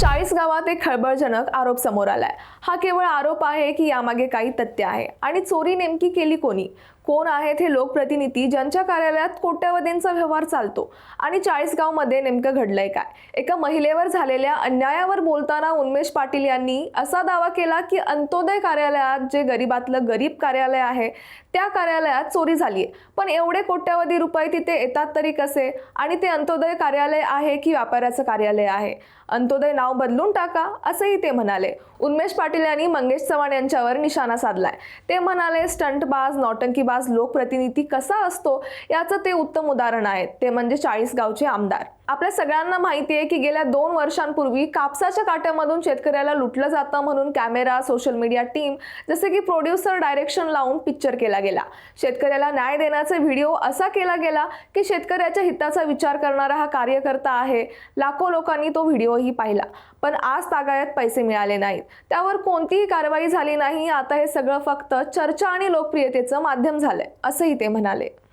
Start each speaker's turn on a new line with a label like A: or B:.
A: चाळीस गावात एक खळबळजनक आरोप समोर आलाय. हा केवळ आरोप आहे की यामागे काही तथ्य आहे. आणि चोरी नेमकी केली कोणी? कोण आहेत हे लोकप्रतिनिधी ज्यांच्या कार्यालयात कोट्यवधींचा व्यवहार चालतो? आणि चाळीसगावमध्ये नेमकं घडलंय काय? एका महिलेवर झालेल्या अन्यायावर बोलताना उन्मेश पाटील यांनी असा दावा केला की अंत्योदय कार्यालयात जे गरीबातलं गरीब कार्यालय आहे त्या कार्यालयात चोरी झाली आहे पण एवढे कोट्यवधी रुपये तिथे येतात तरी कसे? आणि ते अंत्योदय कार्यालय आहे की व्यापाऱ्याचं कार्यालय आहे? अंत्योदय नाव बदलून टाका असंही ते म्हणाले. उन्मेष पाटील यांनी मंगेश चव्हाण यांच्यावर निशाणा साधलाय. ते म्हणाले स्टंटबाज नौटंकीबाज लोकप्रतिनिधी कसा असतो? याचं ते उत्तम उदाहरण आहे. ते म्हणजे चाळीस गावचे आमदार. आपल्या सगळ्यांना माहिती आहे की गेल्या दोन वर्षांपूर्वी कापसाच्या काट्यामधून शेतकऱ्याला लुटलं जातं म्हणून कॅमेरा सोशल मीडिया टीम जसे की प्रोड्युसर डायरेक्शन लावून पिक्चर केला गेला. शेतकऱ्याला न्याय देण्याचा व्हिडिओ असा केला गेला की शेतकऱ्याच्या हिताचा विचार करणारा हा कार्यकर्ता आहे. लाखो लोकांनी तो व्हिडिओही पाहिला. पण आज तागायत पैसे मिळाले नाहीत. त्यावर कोणतीही कारवाई झाली नाही. आता हे सगळं फक्त चर्चा आणि लोकप्रियतेचं माध्यम झालंय असंही ते म्हणाले.